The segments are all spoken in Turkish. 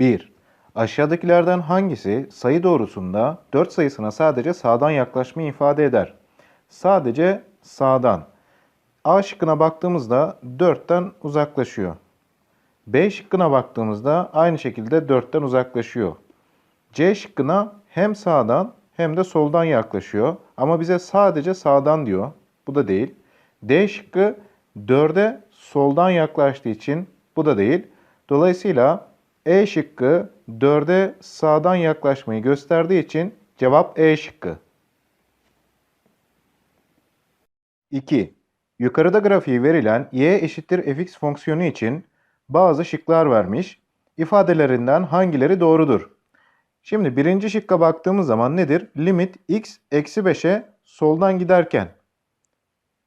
1. Aşağıdakilerden hangisi sayı doğrusunda 4 sayısına sadece sağdan yaklaşmayı ifade eder? Sadece sağdan. A şıkkına baktığımızda 4'ten uzaklaşıyor. B şıkkına baktığımızda aynı şekilde 4'ten uzaklaşıyor. C şıkkına hem sağdan hem de soldan yaklaşıyor. Ama bize sadece sağdan diyor. Bu da değil. D şıkkı 4'e soldan yaklaştığı için bu da değil. Dolayısıyla E şıkkı 4'e sağdan yaklaşmayı gösterdiği için cevap E şıkkı. 2. Yukarıda grafiği verilen y eşittir fx fonksiyonu için bazı şıklar vermiş. İfadelerinden hangileri doğrudur? Şimdi birinci şıkka baktığımız zaman nedir? Limit x eksi 5'e soldan giderken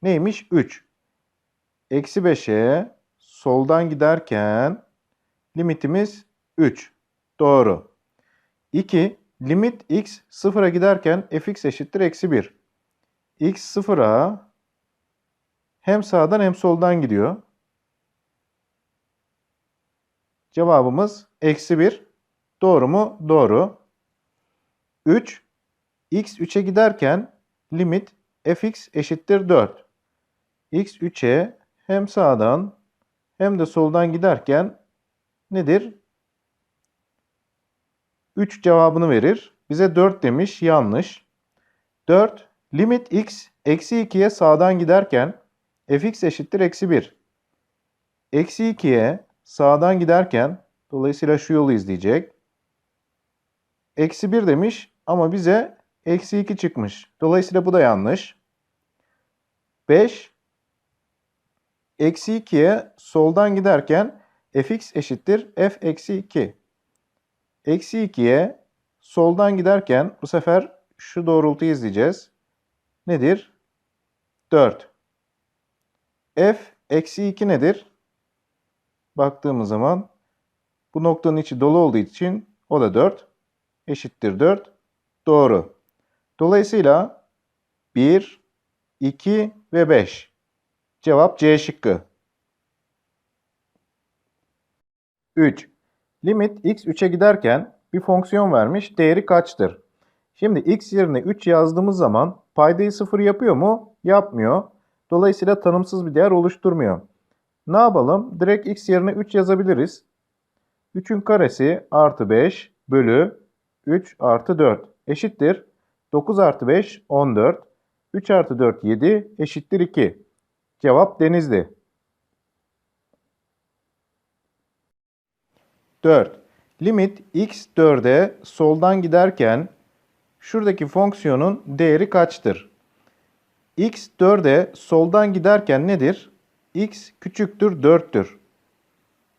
neymiş? 3. Eksi 5'e soldan giderken limitimiz 3. Doğru. 2. Limit x sıfıra giderken fx eşittir eksi 1. x sıfıra hem sağdan hem soldan gidiyor. Cevabımız eksi 1. Doğru mu? Doğru. 3. x 3'e giderken limit fx eşittir 4. x 3'e hem sağdan hem de soldan giderken nedir? 3 cevabını verir. Bize 4 demiş. Yanlış. 4. Limit x eksi 2'ye sağdan giderken fx eşittir eksi 1. Eksi 2'ye sağdan giderken dolayısıyla şu yolu izleyecek. Eksi 1 demiş ama bize eksi 2 çıkmış. Dolayısıyla bu da yanlış. 5. Eksi 2'ye soldan giderken fx eşittir f eksi 2. Eksi 2'ye soldan giderken bu sefer şu doğrultuyu izleyeceğiz. Nedir? 4. f eksi 2 nedir? Baktığımız zaman bu noktanın içi dolu olduğu için o da 4 eşittir 4. Doğru. Dolayısıyla 1, 2 ve 5. Cevap C şıkkı. 3. Limit x 3'e giderken bir fonksiyon vermiş. Değeri kaçtır? Şimdi x yerine 3 yazdığımız zaman paydayı 0 yapıyor mu? Yapmıyor. Dolayısıyla tanımsız bir değer oluşturmuyor. Ne yapalım? Direkt x yerine 3 yazabiliriz. 3'ün karesi artı 5 bölü 3 artı 4 eşittir. 9 artı 5 14. 3 artı 4 7 eşittir 2. Cevap Denizli. 4. Limit x 4'e soldan giderken şuradaki fonksiyonun değeri kaçtır? x 4'e soldan giderken nedir? x küçüktür 4'tür.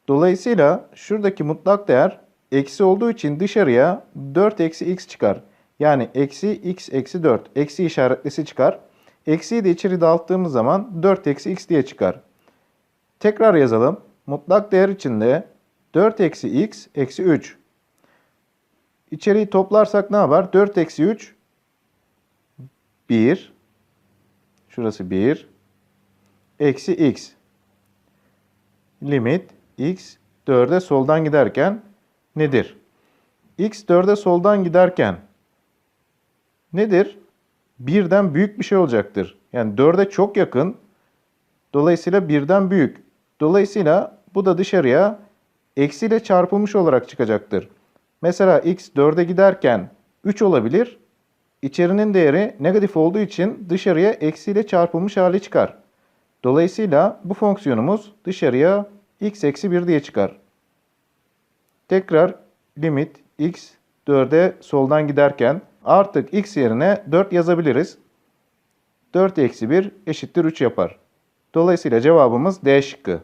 Dolayısıyla şuradaki mutlak değer eksi olduğu için dışarıya 4 eksi x çıkar. Yani eksi x eksi 4. Eksi işaretlisi çıkar. Eksiyi de içeri dağıttığımız zaman 4 eksi x diye çıkar. Tekrar yazalım. Mutlak değer içinde 4 eksi x eksi 3. İçeriği toplarsak ne yapar? 4 eksi 3 1 Şurası 1 eksi x limit x 4'e soldan giderken nedir? x 4'e soldan giderken nedir? Birden büyük bir şey olacaktır. Yani 4'e çok yakın. Dolayısıyla birden büyük. Dolayısıyla bu da dışarıya eksiyle çarpılmış olarak çıkacaktır. Mesela x 4'e giderken 3 olabilir. İçerinin değeri negatif olduğu için dışarıya eksiyle çarpılmış hali çıkar. Dolayısıyla bu fonksiyonumuz dışarıya x eksi 1 diye çıkar. Tekrar limit x 4'e soldan giderken artık x yerine 4 yazabiliriz. 4 eksi 1 eşittir 3 yapar. Dolayısıyla cevabımız D şıkkı.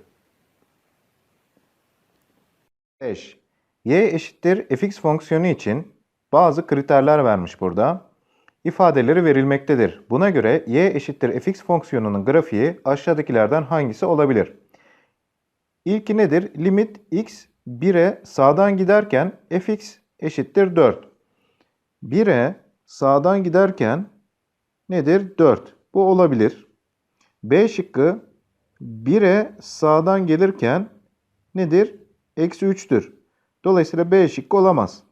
5. y eşittir fx fonksiyonu için bazı kriterler vermiş burada. İfadeleri verilmektedir. Buna göre y eşittir fx fonksiyonunun grafiği aşağıdakilerden hangisi olabilir? İlki nedir? Limit x 1'e sağdan giderken fx eşittir 4. 1'e sağdan giderken nedir? 4. Bu olabilir. B şıkkı 1'e sağdan gelirken nedir? Eksi 3'tür. Dolayısıyla B şıkkı olamaz.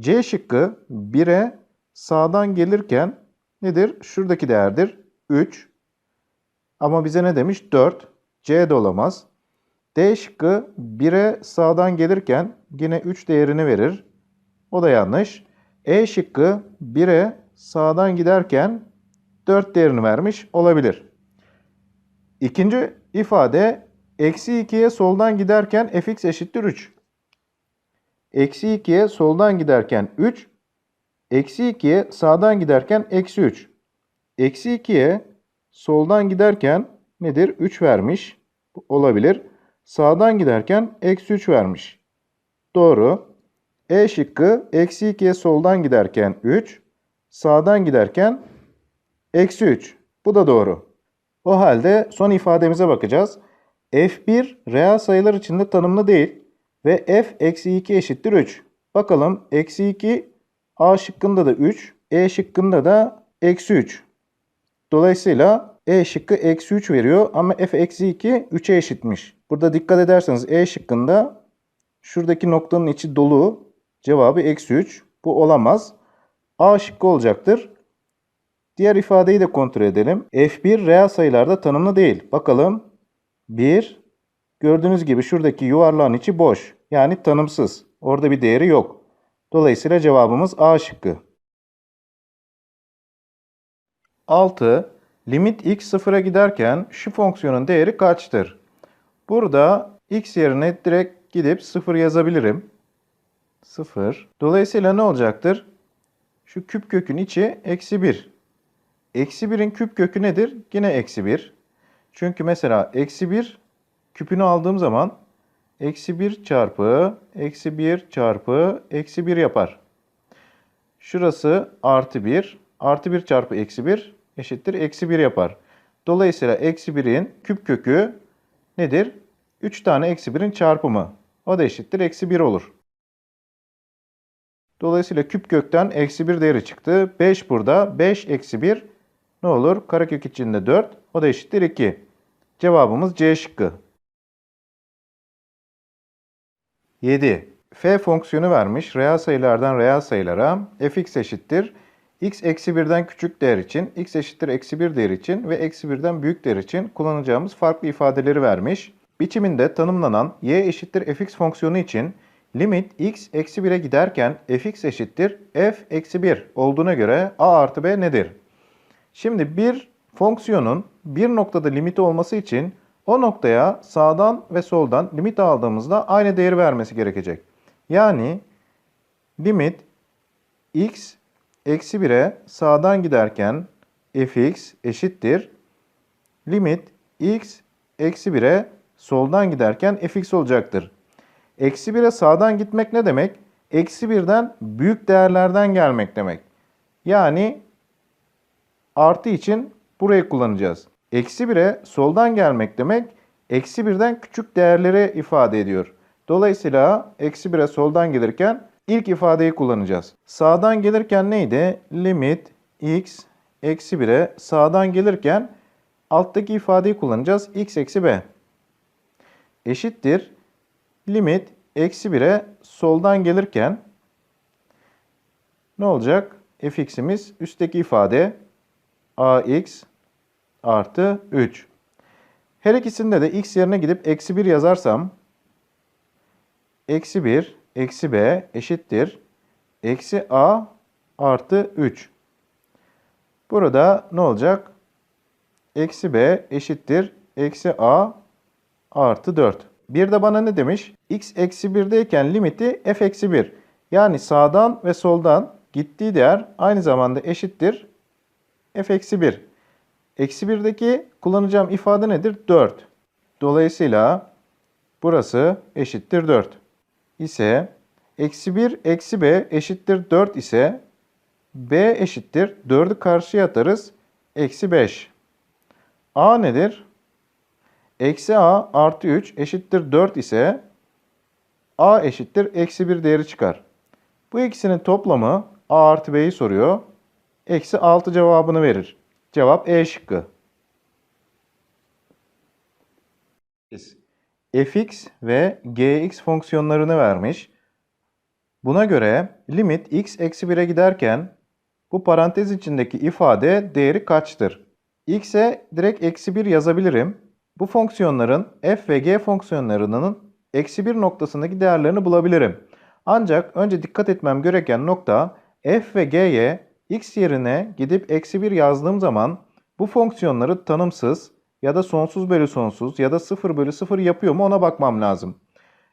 C şıkkı 1'e sağdan gelirken nedir? Şuradaki değerdir. 3. Ama bize ne demiş? 4. C de olamaz. D şıkkı 1'e sağdan gelirken yine 3 değerini verir. O da yanlış. E şıkkı 1'e sağdan giderken 4 değerini vermiş olabilir. İkinci ifade eksi 2'ye soldan giderken fx eşittir 3. Eksi 2'ye soldan giderken 3. Eksi 2'ye sağdan giderken eksi 3. Eksi 2'ye soldan giderken nedir? 3 vermiş. Olabilir. Sağdan giderken eksi 3 vermiş. Doğru. E şıkkı eksi 2'ye soldan giderken 3. Sağdan giderken eksi 3. Bu da doğru. O halde son ifademize bakacağız. F1 reel sayılar içinde tanımlı değil ve f eksi 2 eşittir 3. Bakalım eksi 2 a şıkkında da 3, e şıkkında da eksi 3. Dolayısıyla e şıkkı eksi 3 veriyor ama f eksi 2 3'e eşitmiş. Burada dikkat ederseniz e şıkkında şuradaki noktanın içi dolu cevabı eksi 3. Bu olamaz. A şıkkı olacaktır. Diğer ifadeyi de kontrol edelim. F1 reel sayılarda tanımlı değil. Bakalım. 1. Gördüğünüz gibi şuradaki yuvarlağın içi boş. Yani tanımsız. Orada bir değeri yok. Dolayısıyla cevabımız A şıkkı. 6. Limit x sıfıra giderken şu fonksiyonun değeri kaçtır? Burada x yerine direkt gidip 0 yazabilirim. 0. Dolayısıyla ne olacaktır? Şu küp kökün içi eksi 1. Eksi 1'in küp kökü nedir? Yine eksi 1. Çünkü mesela eksi 1 küpünü aldığım zaman eksi 1 çarpı eksi 1 çarpı eksi 1 yapar. Şurası artı 1. Artı 1 çarpı eksi 1 eşittir eksi 1 yapar. Dolayısıyla eksi 1'in küp kökü nedir? 3 tane eksi 1'in çarpımı. O da eşittir eksi 1 olur. Dolayısıyla küp kökten eksi 1 değeri çıktı. 5 burada. 5 eksi 1 ne olur? Karekök içinde 4. O da eşittir 2. Cevabımız C şıkkı. 7. F fonksiyonu vermiş. Reel sayılardan reel sayılara fx eşittir. x eksi 1'den küçük değer için, x eşittir eksi 1 değer için ve eksi 1'den büyük değer için kullanacağımız farklı ifadeleri vermiş. Biçiminde tanımlanan y eşittir fx fonksiyonu için limit x eksi 1'e giderken fx eşittir f eksi 1 olduğuna göre a artı b nedir? Şimdi bir fonksiyonun bir noktada limiti olması için o noktaya sağdan ve soldan limit aldığımızda aynı değeri vermesi gerekecek. Yani limit x eksi 1'e sağdan giderken fx eşittir. Limit x eksi 1'e soldan giderken fx olacaktır. Eksi 1'e sağdan gitmek ne demek? Eksi 1'den büyük değerlerden gelmek demek. Yani artı için burayı kullanacağız. Eksi 1'e soldan gelmek demek eksi 1'den küçük değerleri ifade ediyor. Dolayısıyla eksi 1'e soldan gelirken ilk ifadeyi kullanacağız. Sağdan gelirken neydi? Limit x eksi 1'e sağdan gelirken alttaki ifadeyi kullanacağız. x eksi b eşittir. Limit eksi 1'e soldan gelirken ne olacak? fx'imiz üstteki ifade ax artı 3. Her ikisinde de x yerine gidip eksi 1 yazarsam eksi 1 eksi b eşittir. Eksi a artı 3. Burada ne olacak? Eksi b eşittir. Eksi a artı 4. Bir de bana ne demiş? x eksi 1'deyken limiti f eksi 1. Yani sağdan ve soldan gittiği değer aynı zamanda eşittir f eksi 1. Eksi 1'deki kullanacağım ifade nedir? 4. Dolayısıyla burası eşittir 4 ise eksi 1 eksi b eşittir 4 ise b eşittir 4'ü karşıya atarız. Eksi 5. a nedir? Eksi a artı 3 eşittir 4 ise a eşittir eksi 1 değeri çıkar. Bu ikisinin toplamı a artı b'yi soruyor. Eksi 6 cevabını verir. Cevap E şıkkı. fx ve gx fonksiyonlarını vermiş. Buna göre limit x eksi 1'e giderken bu parantez içindeki ifade değeri kaçtır? x'e direkt eksi 1 yazabilirim. Bu fonksiyonların f ve g fonksiyonlarının eksi 1 noktasındaki değerlerini bulabilirim. Ancak önce dikkat etmem gereken nokta f ve g'ye x yerine gidip eksi 1 yazdığım zaman bu fonksiyonları tanımsız ya da sonsuz bölü sonsuz ya da 0 bölü 0 yapıyor mu ona bakmam lazım.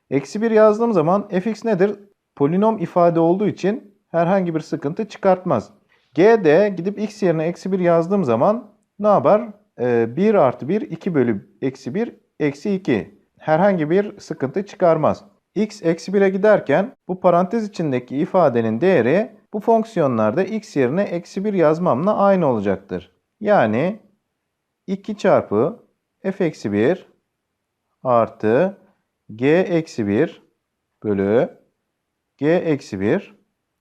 Eksi 1 yazdığım zaman fx nedir? Polinom ifade olduğu için herhangi bir sıkıntı çıkartmaz. G'de gidip x yerine eksi 1 yazdığım zaman ne yapar? Ee, 1 artı 1 2 bölü eksi 1 eksi 2. Herhangi bir sıkıntı çıkarmaz. x eksi 1'e giderken bu parantez içindeki ifadenin değeri bu fonksiyonlarda x yerine eksi 1 yazmamla aynı olacaktır. Yani 2 çarpı f eksi 1 artı g eksi 1 bölü g eksi 1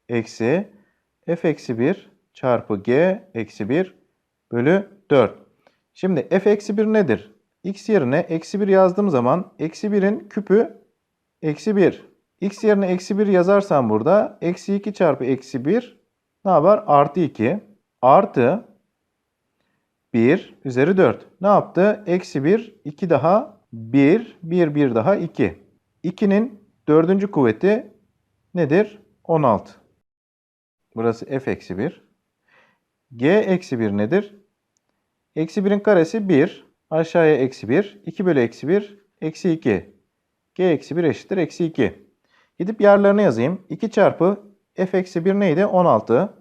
eksi f eksi 1 çarpı g eksi 1 bölü 4. Şimdi f eksi 1 nedir? x yerine eksi 1 yazdığım zaman eksi 1'in küpü eksi 1. x yerine eksi 1 yazarsam burada eksi 2 çarpı eksi 1 ne yapar? Artı 2 artı 1 üzeri 4. Ne yaptı? Eksi 1, 2 daha 1, 1, 1 daha 2. 2'nin dördüncü kuvveti nedir? 16. Burası f eksi 1. g eksi 1 nedir? Eksi 1'in karesi 1. Aşağıya eksi 1. 2 bölü eksi 1. Eksi 2. g eksi 1 eşittir eksi 2. Gidip yerlerine yazayım. 2 çarpı f eksi 1 neydi? 16.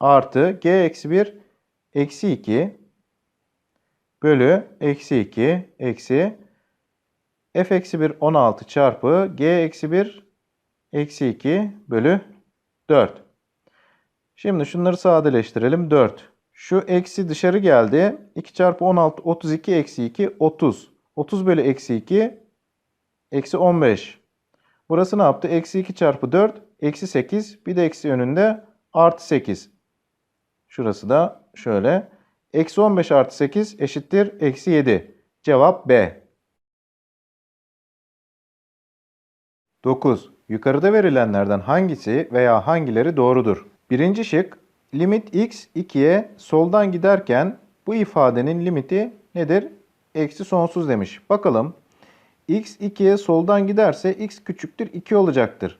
Artı g eksi 1 eksi 2 bölü eksi 2 eksi f eksi 1 16 çarpı g eksi 1 eksi 2 bölü 4. Şimdi şunları sadeleştirelim. 4. Şu eksi dışarı geldi. 2 çarpı 16 32 eksi 2 30. 30 bölü eksi 2 eksi 15. Burası ne yaptı? Eksi 2 çarpı 4 eksi 8. Bir de eksi önünde artı 8. Şurası da şöyle. Eksi 15 artı 8 eşittir eksi 7. Cevap B. 9. Yukarıda verilenlerden hangisi veya hangileri doğrudur? Birinci şık, limit x 2'ye soldan giderken bu ifadenin limiti nedir? Eksi sonsuz demiş. Bakalım. X 2'ye soldan giderse x küçüktür 2 olacaktır.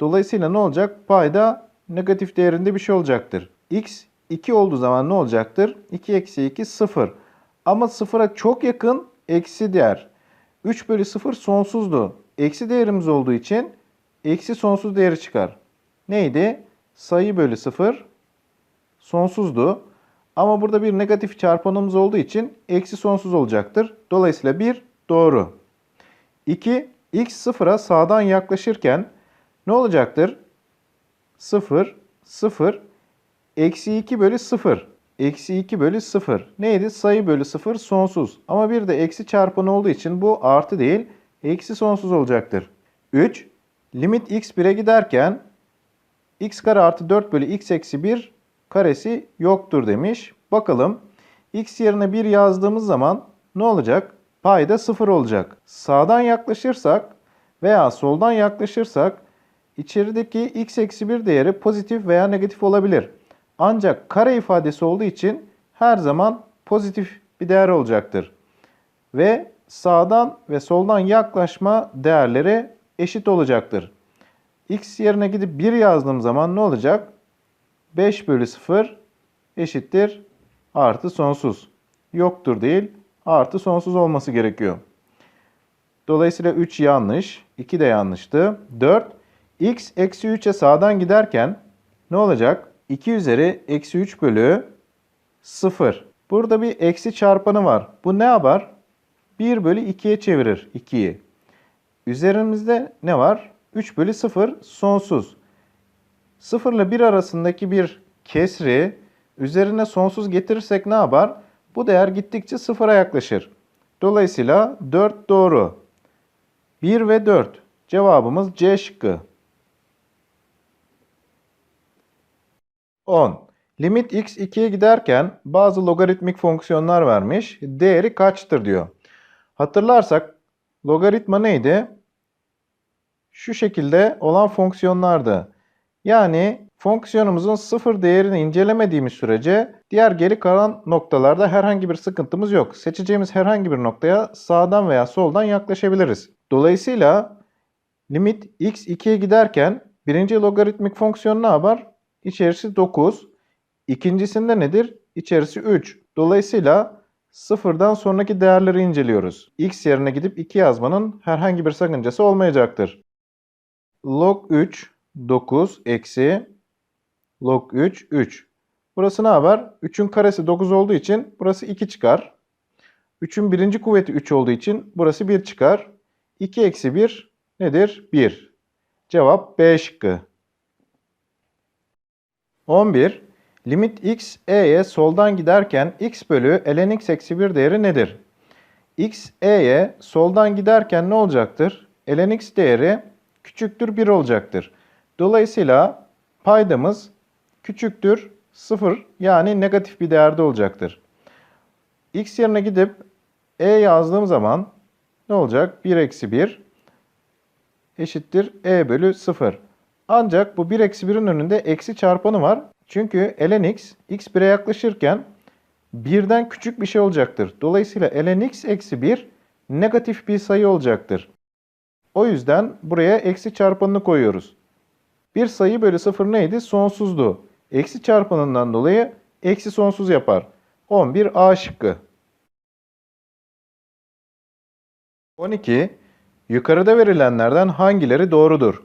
Dolayısıyla ne olacak? Payda negatif değerinde bir şey olacaktır. x 2 olduğu zaman ne olacaktır? 2 eksi 2 0. Ama 0'a çok yakın eksi değer. 3 bölü 0 sonsuzdu. Eksi değerimiz olduğu için eksi sonsuz değeri çıkar. Neydi? Sayı bölü 0 sonsuzdu. Ama burada bir negatif çarpanımız olduğu için eksi sonsuz olacaktır. Dolayısıyla 1 doğru. 2. X 0'a sağdan yaklaşırken ne olacaktır? 0, 0, eksi 2 bölü 0. Eksi 2 bölü 0. Neydi? Sayı bölü 0 sonsuz. Ama bir de eksi çarpanı olduğu için bu artı değil, eksi sonsuz olacaktır. 3. Limit x 1'e giderken x kare artı 4 bölü x eksi 1 karesi yoktur demiş. Bakalım x yerine 1 yazdığımız zaman ne olacak? Payda 0 olacak. Sağdan yaklaşırsak veya soldan yaklaşırsak içerideki x eksi 1 değeri pozitif veya negatif olabilir. Ancak kare ifadesi olduğu için her zaman pozitif bir değer olacaktır. Ve sağdan ve soldan yaklaşma değerleri eşit olacaktır. x yerine gidip 1 yazdığım zaman ne olacak? 5 bölü 0 eşittir artı sonsuz. Yoktur değil, artı sonsuz olması gerekiyor. Dolayısıyla 3 yanlış, 2 de yanlıştı. 4, x eksi 3'e sağdan giderken ne olacak? 2 üzeri eksi 3 bölü 0. Burada bir eksi çarpanı var. Bu ne yapar? 1 bölü 2'ye çevirir 2'yi. Üzerimizde ne var? 3 bölü 0 sonsuz. 0 ile 1 arasındaki bir kesri üzerine sonsuz getirirsek ne yapar? Bu değer gittikçe sıfıra yaklaşır. Dolayısıyla 4 doğru. 1 ve 4. Cevabımız C şıkkı. 10. Limit x 2'ye giderken bazı logaritmik fonksiyonlar vermiş. Değeri kaçtır diyor. Hatırlarsak logaritma neydi? şu şekilde olan fonksiyonlardı. Yani fonksiyonumuzun sıfır değerini incelemediğimiz sürece diğer geri kalan noktalarda herhangi bir sıkıntımız yok. Seçeceğimiz herhangi bir noktaya sağdan veya soldan yaklaşabiliriz. Dolayısıyla limit x 2'ye giderken birinci logaritmik fonksiyon ne yapar? İçerisi 9. İkincisinde nedir? İçerisi 3. Dolayısıyla sıfırdan sonraki değerleri inceliyoruz. x yerine gidip 2 yazmanın herhangi bir sakıncası olmayacaktır. Log 3 9 eksi log 3 3. Burası ne haber? 3'ün karesi 9 olduğu için burası 2 çıkar. 3'ün birinci kuvveti 3 olduğu için burası 1 çıkar. 2 eksi 1 nedir? 1. Cevap B şıkkı. 11. Limit x e'ye soldan giderken x bölü ln x eksi 1 değeri nedir? x e'ye soldan giderken ne olacaktır? ln x değeri küçüktür 1 olacaktır. Dolayısıyla paydamız küçüktür 0 yani negatif bir değerde olacaktır. x yerine gidip e yazdığım zaman ne olacak? 1 eksi 1 eşittir e bölü 0. Ancak bu 1 eksi 1'in önünde eksi çarpanı var. Çünkü ln x, x 1'e yaklaşırken birden küçük bir şey olacaktır. Dolayısıyla ln x eksi 1 negatif bir sayı olacaktır. O yüzden buraya eksi çarpanını koyuyoruz. Bir sayı bölü 0 neydi? Sonsuzdu. Eksi çarpanından dolayı eksi sonsuz yapar. 11 A şıkkı. 12. Yukarıda verilenlerden hangileri doğrudur?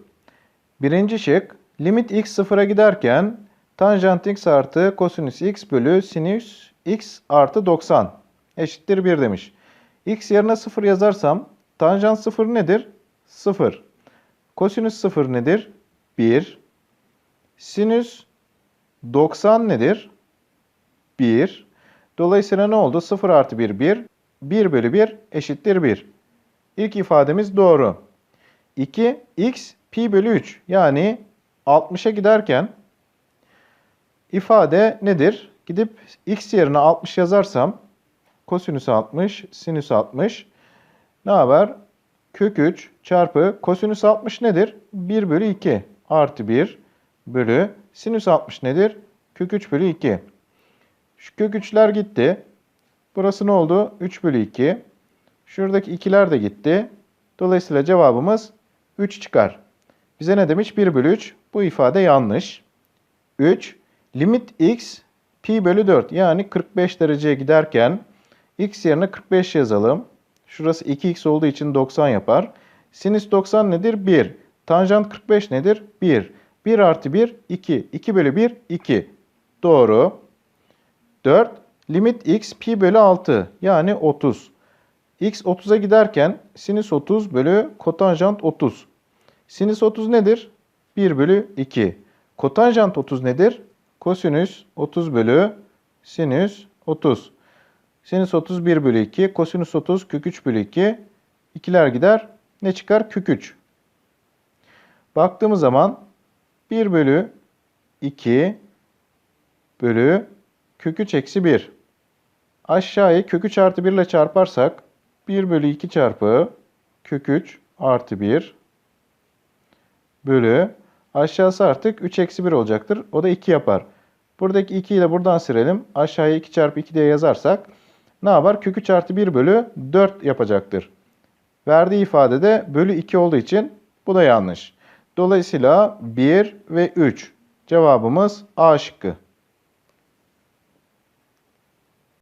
Birinci şık, limit x sıfıra giderken tanjant x artı kosinüs x bölü sinüs x artı 90 eşittir 1 demiş. x yerine 0 yazarsam tanjant 0 nedir? 0. Kosinüs 0 nedir? 1. Sinüs 90 nedir? 1. Dolayısıyla ne oldu? 0 artı 1 1. 1 bölü 1 eşittir 1. İlk ifademiz doğru. 2 x pi bölü 3 yani 60'a giderken ifade nedir? Gidip x yerine 60 yazarsam kosinüs 60, sinüs 60 ne haber? Kök 3 çarpı kosinüs 60 nedir? 1 bölü 2 artı 1 bölü sinüs 60 nedir? Kök 3 bölü 2. Şu kök 3'ler gitti. Burası ne oldu? 3 bölü 2. Şuradaki ikiler de gitti. Dolayısıyla cevabımız 3 çıkar. Bize ne demiş? 1 bölü 3. Bu ifade yanlış. 3. Limit x pi bölü 4 yani 45 dereceye giderken x yerine 45 yazalım. Şurası 2x olduğu için 90 yapar. Sinüs 90 nedir? 1. Tanjant 45 nedir? 1. 1 artı 1 2. 2 bölü 1 2. Doğru. 4. Limit x pi bölü 6 yani 30. x 30'a giderken sinüs 30 bölü kotanjant 30. Sinüs 30 nedir? 1 bölü 2. Kotanjant 30 nedir? Kosinüs 30 bölü sinüs 30. Sinüs 30 1 bölü 2. Kosinüs 30 kök 3 bölü 2. İkiler gider. Ne çıkar? Kök 3. Baktığımız zaman 1 bölü 2 bölü kök 3 eksi 1. Aşağıyı kök 3 artı 1 ile çarparsak 1 bölü 2 çarpı kök 3 artı 1 bölü aşağısı artık 3 eksi 1 olacaktır. O da 2 yapar. Buradaki 2'yi de buradan silelim. Aşağıya 2 çarpı 2 diye yazarsak ne yapar? Kök 3 artı 1 bölü 4 yapacaktır. Verdiği ifadede bölü 2 olduğu için bu da yanlış. Dolayısıyla 1 ve 3 cevabımız A şıkkı.